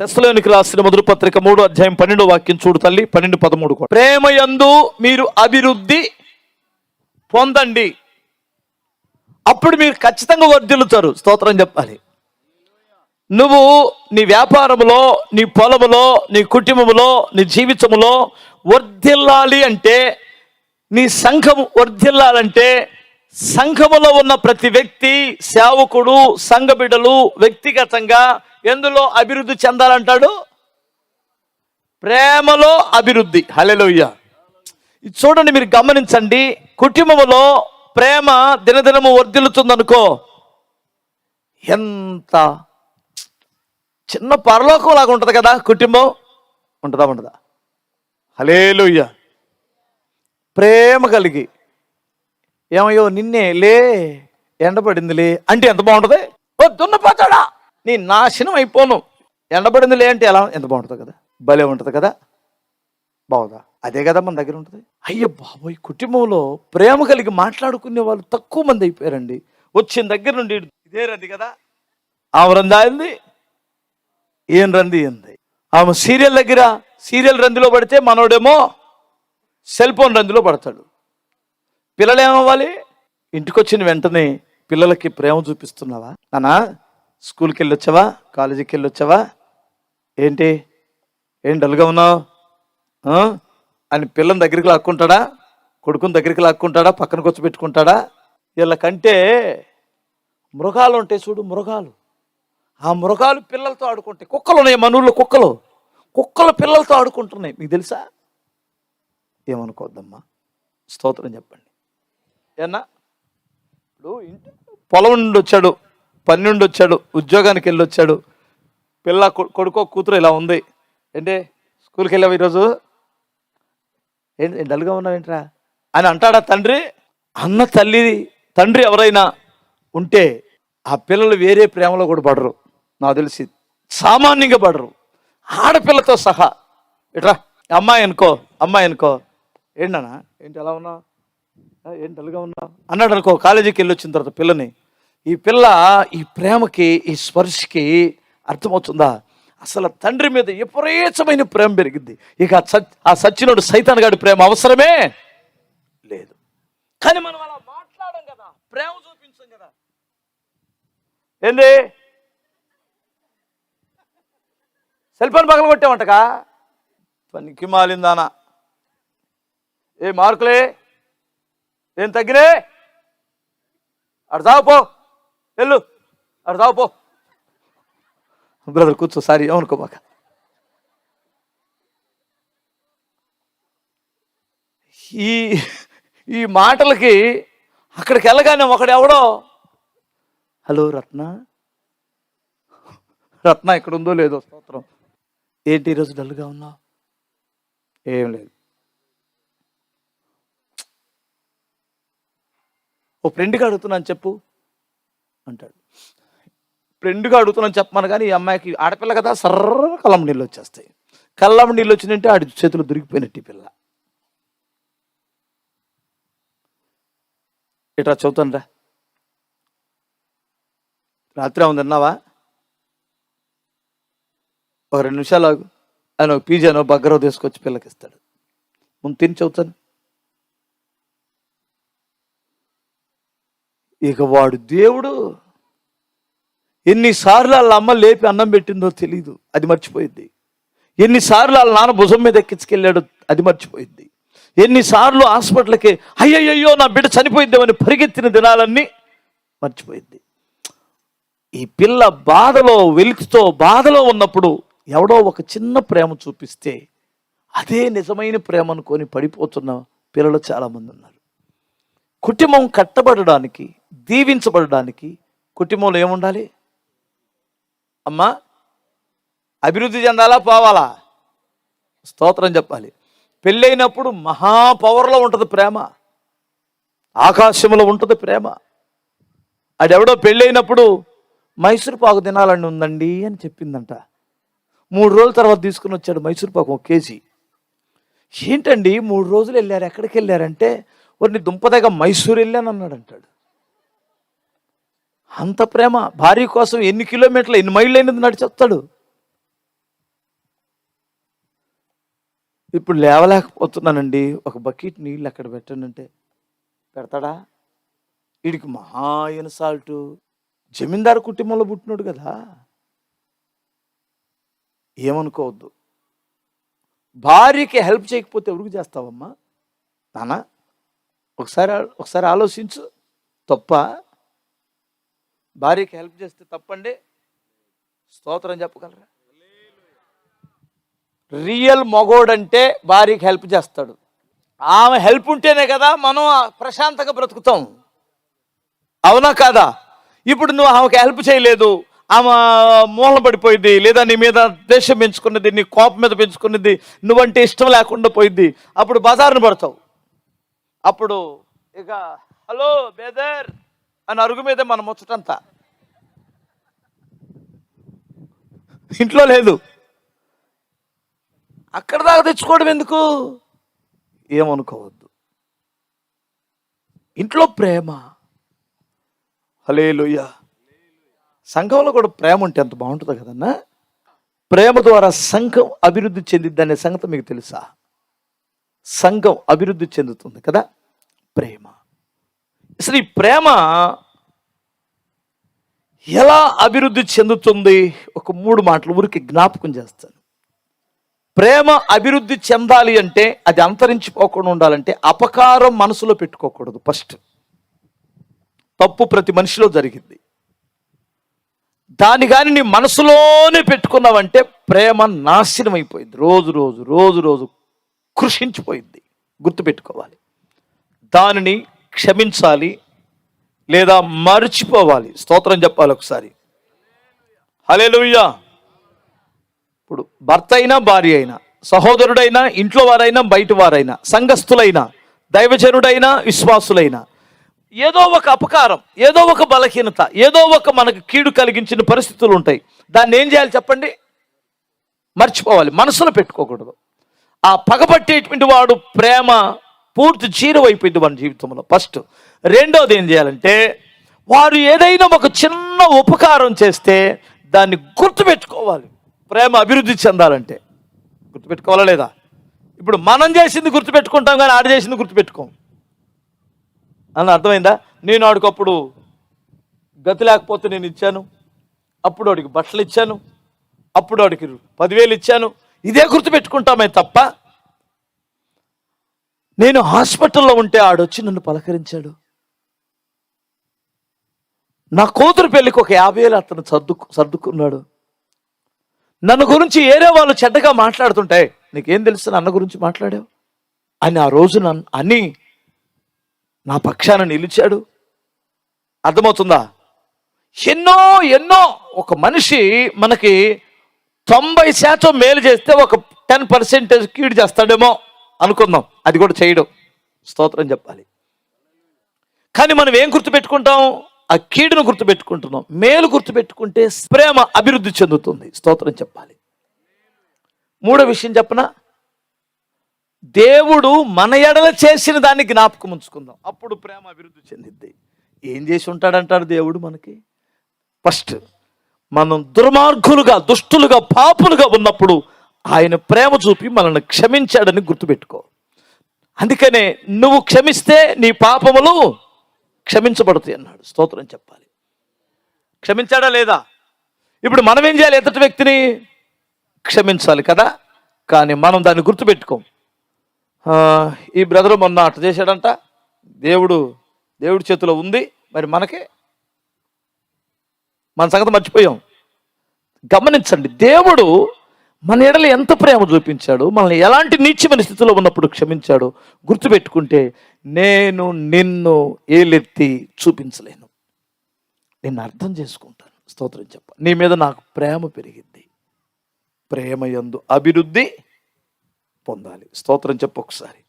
తెస్సలోనికి రాసిన మొదటి పత్రిక మూడు అధ్యాయం పన్నెండు వాక్యం చూడు తల్లి పన్నెండు పదమూడు కూడా. ప్రేమ యందు మీరు అభివృద్ధి పొందండి. అప్పుడు మీరు ఖచ్చితంగా వర్ధిల్లుతారు. స్తోత్రం చెప్పాలి. నువ్వు నీ వ్యాపారములో నీ పొలములో నీ కుటుంబములో నీ జీవితములో వర్ధిల్లాలి అంటే నీ సంఘం వర్ధిల్లాలంటే సంఘములో ఉన్న ప్రతి వ్యక్తి సేవకుడు సంఘ బిడ్డలు వ్యక్తిగతంగా ఎందులో అభివృద్ధి చెందాలంటాడు? ప్రేమలో అభివృద్ధి. హలెలుయ్య ఇది చూడండి మీరు గమనించండి. కుటుంబంలో ప్రేమ దినదినము వర్ధిల్లుతుందనుకో ఎంత చిన్న పరలోకం లాగా ఉంటుంది కదా కుటుంబం? ఉంటుందా ఉంటుందా? హలేలుయ్య ప్రేమ కలిగి ఏమయ్యో నిన్నే లే ఎండపడిందిలే అంటే ఎంత బాగుంటుంది? ఓ దున్నపోతాడా నీ నాశనం అయిపోను. ఎండబడిందిలే అంటే ఎలా? ఎంత బాగుంటుంది కదా. భలే ఉంటుంది కదా. బాగుందా? అదే కదా మన దగ్గర ఉంటుంది. అయ్యో బాబోయ్ కుటుంబంలో ప్రేమ కలిగి మాట్లాడుకునే వాళ్ళు తక్కువ మంది అయిపోయారండి. వచ్చిన దగ్గర నుండి ఇదే రంది కదా. ఆమె రంది ఏం రంది ఏంది ఆమె సీరియల్ దగ్గర సీరియల్ రందిలో పడితే మనోడేమో సెల్ ఫోన్ రందిలో పడతాడు. పిల్లలు ఏమవ్వాలి? ఇంటికి వచ్చిన వెంటనే పిల్లలకి ప్రేమ చూపిస్తున్నావా? నానా స్కూల్కి వెళ్ళొచ్చావా కాలేజీకి వెళ్ళొచ్చావా ఏంటి? ఏం డల్గా ఉన్నావు? అని పిల్లని దగ్గరికి లాక్కుంటాడా? కొడుకుని దగ్గరికి లాక్కుంటాడా? పక్కన కూర్చోబెట్టుకుంటాడా వీళ్ళకంటే మృగాలు ఉంటాయి చూడు మృగాలు. ఆ మృగాలు పిల్లలతో ఆడుకుంటాయి. కుక్కలు ఉన్నాయి మన ఊళ్ళో కుక్కలు. కుక్కలు పిల్లలతో ఆడుకుంటున్నాయి. మీకు తెలుసా? ఏమనుకోవద్దమ్మా. స్తోత్రం చెప్పండి. ఏనా ఇప్పుడు ఇంటి పొలం నుండి వచ్చాడు. పన్నెండు వచ్చాడు ఉద్యోగానికి వెళ్ళి వచ్చాడు పిల్ల కొడుకో కూతురు ఇలా ఉంది. ఏంటి స్కూల్కి వెళ్ళావు ఈరోజు ఏంటి డల్గా ఉన్నావేంట్రా? అని అంటాడా తండ్రి. అన్న తల్లి తండ్రి ఎవరైనా ఉంటే ఆ పిల్లలు వేరే ప్రేమలో కూడా పడరు. నాకు తెలిసి సామాన్యంగా పడరు. ఆడపిల్లతో సహా. ఇట్రా అమ్మాయి అనుకో అమ్మాయి అనుకో. ఏంటన్నా ఏంటి ఎలా ఉన్నావు? ఏంటి డల్గా ఉన్నావు? అన్నాడు అనుకో కాలేజీకి వెళ్ళి వచ్చిన తర్వాత పిల్లని. ఈ పిల్ల ఈ ప్రేమకి ఈ స్పర్శకి అర్థమవుతుందా? అసలు తండ్రి మీద విపరీతమైన ప్రేమ పెరిగింది. ఇక ఆ సచ్- ఆ సచ్చినోడు సైతాన్ గారి ప్రేమ అవసరమే లేదు. కానీ మనం అలా మాట్లాడడం కదా ప్రేమ చూపించం కదా. ఏంది? సెల్ ఫోన్ పగల కొట్టామంటగా పనికి మాలిందానా? ఏ మార్కులే? ఏం తగ్గినే అటు పో. వెళ్ళు. అటు తావు పో. బ్రదర్ కూర్చో. సారీ ఏమనుకోబాక ఈ ఈ మాటలకి అక్కడికి వెళ్ళగానే ఒకడు ఎవడో? హలో రత్న. రత్న ఇక్కడ ఉందో లేదో స్తోత్రం. ఏంటి ఈరోజు డల్గా ఉన్నావు? ఏం లేదు. ఓ ఫ్రెండ్గా అడుగుతున్నాను చెప్పు. అంటాడు. ఫ్రెండ్గా అడుగుతున్నాను చెప్పమని కానీ ఈ అమ్మాయికి ఆడపిల్ల కదా సర్ర కళ్ళం నీళ్ళు వచ్చేస్తాయి కళ్ళం నీళ్ళు వచ్చిందంటే ఆడి చేతులు దొరికిపోయినట్టు పిల్ల ఇట్రా చదువుతాను రా రాత్రి ఉంది తిన్నావా ఒక రెండు నిమిషాలు ఆగు ఆయన ఒక పీజానో బగ్గరో తీసుకొచ్చి పిల్లకి ఇస్తాడు ముందు తిని చదువుతాను ఇక వాడు దేవుడు. ఎన్నిసార్లు వాళ్ళ అమ్మ లేపి అన్నం పెట్టిందో తెలియదు అది మర్చిపోయింది. ఎన్నిసార్లు వాళ్ళ నాన్న భుజం మీద ఎక్కించుకెళ్ళాడు అది మర్చిపోయింది. ఎన్నిసార్లు హాస్పిటల్కి అయ్యయ్యో నా బిడ్డ చనిపోయిందేమని పరిగెత్తిన దినాలన్నీ మర్చిపోయింది. ఈ పిల్ల బాధలో వెలితితో బాధలో ఉన్నప్పుడు ఎవడో ఒక చిన్న ప్రేమ చూపిస్తే అదే నిజమైన ప్రేమ అనుకొని పడిపోతున్న పిల్లలు చాలామంది ఉన్నారు. కుటుంబం కట్టబడడానికి దీవించబడడానికి కుటుంబంలో ఏముండాలి? అమ్మా అభివృద్ధి చెందాలా పోవాలా? స్తోత్రం చెప్పాలి. పెళ్ళైనప్పుడు మహాపవర్లో ఉంటుంది ప్రేమ. ఆకాశంలో ఉంటుంది ప్రేమ. అడెవడో పెళ్ళైనప్పుడు మైసూర్ పాకు తినాలని ఉందండి అని చెప్పిందంట. మూడు రోజుల తర్వాత తీసుకుని వచ్చాడు మైసూరు పాకు ఒక కేజీ. ఏంటండి? మూడు రోజులు వెళ్ళారు. ఎక్కడికి వెళ్ళారంటే వారిని దుంపదగా మైసూరు వెళ్ళాను అన్నాడు అంటాడు అంత ప్రేమ భార్య కోసం ఎన్ని కిలోమీటర్లు ఎన్ని మైళ్ళు అయినది నడిచొస్తాడు. ఇప్పుడు లేవలేకపోతున్నానండి ఒక బకెట్ నీళ్ళు అక్కడ పెట్టానంటే పెడతాడా? వీడికి మహా సాల్టు జమీందారు కుటుంబంలో పుట్టినాడు కదా. ఏమనుకోవద్దు. భార్యకి హెల్ప్ చేయకపోతే ఎవరికి చేస్తావమ్మా? నానా? ఒకసారి ఒకసారి ఆలోచించు. తప్ప భార్యకి హెల్ప్ చేస్తే తప్పండి. స్తోత్రం చెప్పగలరా? రియల్ మగోడంటే భార్యకి హెల్ప్ చేస్తాడు. ఆమె హెల్ప్ ఉంటేనే కదా మనం ప్రశాంతంగా బ్రతుకుతాం. అవునా కాదా? ఇప్పుడు నువ్వు ఆమెకి హెల్ప్ చేయలేదు. ఆమె మూలన పడిపోయింది లేదా నీ మీద ద్వేషం పెంచుకున్నది నీ కోపం మీద పెంచుకున్నది నువ్వంటే ఇష్టం లేకుండా పోయింది. అప్పుడు బజార్ను పడతావు. అప్పుడు ఇక హలో బేదర్ అని అరుగు మీద మన ముచ్చటంతా. ఇంట్లో లేదు. అక్కడ దాకా తెచ్చుకోవడం ఎందుకు? ఏమనుకోవద్దు. ఇంట్లో ప్రేమ. హలే సంఘంలో కూడా ప్రేమ ఉంటే ఎంత బాగుంటుందో కదన్నా? ప్రేమ ద్వారా సంఘం అభివృద్ధి చెందిద్దనే సంగతి మీకు తెలుసా? సంఘం అభివృద్ధి చెందుతుంది కదా? ప్రేమ. అసలు ఈ ప్రేమ ఎలా అభివృద్ధి చెందుతుంది? ఒక మూడు మాటలు ఊరికి జ్ఞాపకం చేస్తాను. ప్రేమ అభివృద్ధి చెందాలి అంటే అది అంతరించిపోకుండా ఉండాలంటే అపకారం మనసులో పెట్టుకోకూడదు ఫస్ట్. తప్పు ప్రతి మనిషిలో జరిగింది. దాని కానీ నీ మనసులోనే పెట్టుకున్నావంటే ప్రేమ నాశనం అయిపోయింది. రోజు రోజు రోజు రోజు కృషించిపోయింది. గుర్తుపెట్టుకోవాలి. దానిని క్షమించాలి లేదా మర్చిపోవాలి. స్తోత్రం చెప్పాలి ఒకసారి. హలే ఇప్పుడు భర్త అయినా భార్య అయినా సహోదరుడైనా ఇంట్లో వారైనా బయట వారైనా సంఘస్థులైనా దైవజనుడైనా విశ్వాసులైనా ఏదో ఒక అపకారం ఏదో ఒక బలహీనత ఏదో ఒక మనకు కీడు కలిగించిన పరిస్థితులు ఉంటాయి. దాన్ని ఏం చేయాలి చెప్పండి? మర్చిపోవాలి. మనసులో పెట్టుకోకూడదు. ఆ పగబట్టేటువంటి వాడు ప్రేమ పూర్తి చీరువైపోయింది మన జీవితంలో. ఫస్ట్ రెండోది ఏం చేయాలంటే వారు ఏదైనా ఒక చిన్న ఉపకారం చేస్తే దాన్ని గుర్తుపెట్టుకోవాలి. ప్రేమ అభివృద్ధి చెందాలంటే. గుర్తుపెట్టుకోవాలా లేదా? ఇప్పుడు మనం చేసింది గుర్తుపెట్టుకుంటాం కానీ ఆడు చేసింది గుర్తుపెట్టుకోం. అని అర్థమైందా? నేను ఆడికప్పుడు గతి లేకపోతే నేను ఇచ్చాను. అప్పుడు వాడికి బట్టలు ఇచ్చాను. అప్పుడు వాడికి పదివేలు ఇచ్చాను. ఇదే గుర్తుపెట్టుకుంటామే తప్ప నేను హాస్పిటల్లో ఉంటే ఆడొచ్చి నన్ను పలకరించాడు. నా కూతురు పెళ్ళికి ఒక యాభై వేలు అతను సర్దు సర్దుకున్నాడు. నన్ను గురించి ఏరే వాళ్ళు చెడ్డగా మాట్లాడుతుంటే నీకేం తెలుసు అన్న గురించి మాట్లాడావు? అని ఆ రోజు నన్ను అని నా పక్షాన నిలిచాడు. అర్థమవుతుందా? ఎన్నో ఎన్నో ఒక మనిషి మనకి తొంభై శాతం మేలు చేస్తే ఒక టెన్ పర్సెంటేజ్ కీడు చేస్తాడేమో అనుకుందాం. అది కూడా చేయడం. స్తోత్రం చెప్పాలి. కానీ మనం ఏం గుర్తుపెట్టుకుంటాం? ఆ కీడును గుర్తుపెట్టుకుంటున్నాం. మేలు గుర్తుపెట్టుకుంటే ప్రేమ అభివృద్ధి చెందుతుంది. స్తోత్రం చెప్పాలి. మూడో విషయం చెప్పన దేవుడు మన ఎడల చేసిన దాన్ని జ్ఞాపకం ఉంచుకుందాం. అప్పుడు ప్రేమ అభివృద్ధి చెందిద్ది. ఏం చేసి ఉంటాడంటాడు దేవుడు మనకి? ఫస్ట్ మనం దుర్మార్గులుగా దుష్టులుగా పాపులుగా ఉన్నప్పుడు ఆయన ప్రేమ చూపి మనల్ని క్షమించాడని గుర్తుపెట్టుకో. అందుకనే నువ్వు క్షమిస్తే నీ పాపములు క్షమించబడుతాయి అన్నాడు. స్తోత్రం చెప్పాలి. క్షమించాడా లేదా? ఇప్పుడు మనం ఏం చేయాలి? ఎదుటి వ్యక్తిని క్షమించాలి కదా? కానీ మనం దాన్ని గుర్తుపెట్టుకోం. ఈ బ్రదర్ మొన్న అట్ట చేశాడంట. దేవుడు దేవుడి చేతిలో ఉంది. మరి మనకే మన సంగతి మర్చిపోయాం. గమనించండి దేవుడు మన ఎడల ఎంత ప్రేమ చూపించాడు మనల్ని ఎలాంటి నీచమైన స్థితిలో ఉన్నప్పుడు క్షమించాడు గుర్తుపెట్టుకుంటే నేను నిన్ను ఏలెత్తి చూపించలేను. నిన్ను అర్థం చేసుకుంటాను. స్తోత్రం చెప్ప. నీ మీద నాకు ప్రేమ పెరిగింది ప్రేమ యందు అభివృద్ధి పొందాలి. స్తోత్రం చెప్పు ఒకసారి.